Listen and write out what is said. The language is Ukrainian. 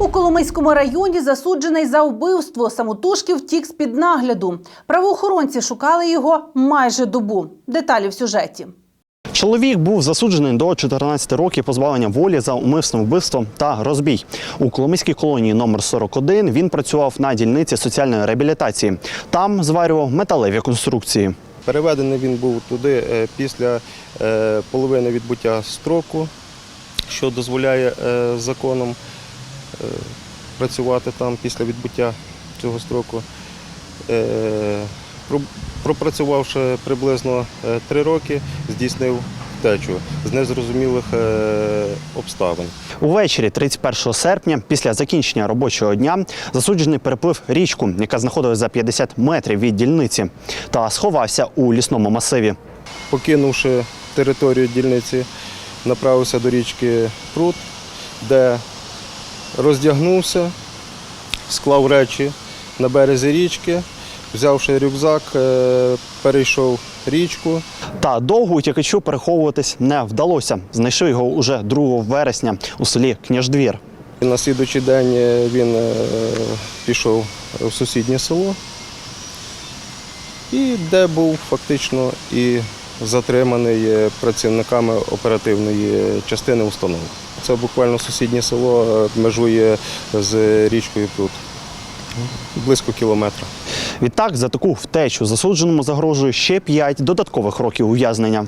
У Коломийському районі засуджений за вбивство самотужки втік з під нагляду. Правоохоронці шукали його майже добу. Деталі в сюжеті. Чоловік був засуджений до 14 років позбавлення волі за умисне вбивство та розбій. У Коломийській колонії номер 41 він працював на дільниці соціальної реабілітації. Там зварював металеві конструкції. Переведений він був туди е, після е, половини відбуття строку, що дозволяє е, законом працювати там після відбуття цього строку. Е, Пропрацювавши приблизно е, три роки, здійснив втечу з незрозумілих е, обставин. Увечері 31 серпня, після закінчення робочого дня, засуджений переплив річку, яка знаходилась за 50 метрів від дільниці, та сховався у лісному масиві. Покинувши територію дільниці, направився до річки Прут, де роздягнувся, склав речі на березі річки, взявши рюкзак, е, перейшов річку. Та довго утікачу переховуватись не вдалося. Знайшов його уже 2 вересня у селі Княждвір. І на слідуючий день е, він е, пішов в сусіднє село, і де був фактично і затриманий працівниками оперативної частини установи. Це буквально сусіднє село е, межує з річкою Прут. Близько кілометра. Відтак за таку втечу засудженому загрожує ще 5 додаткових років ув'язнення.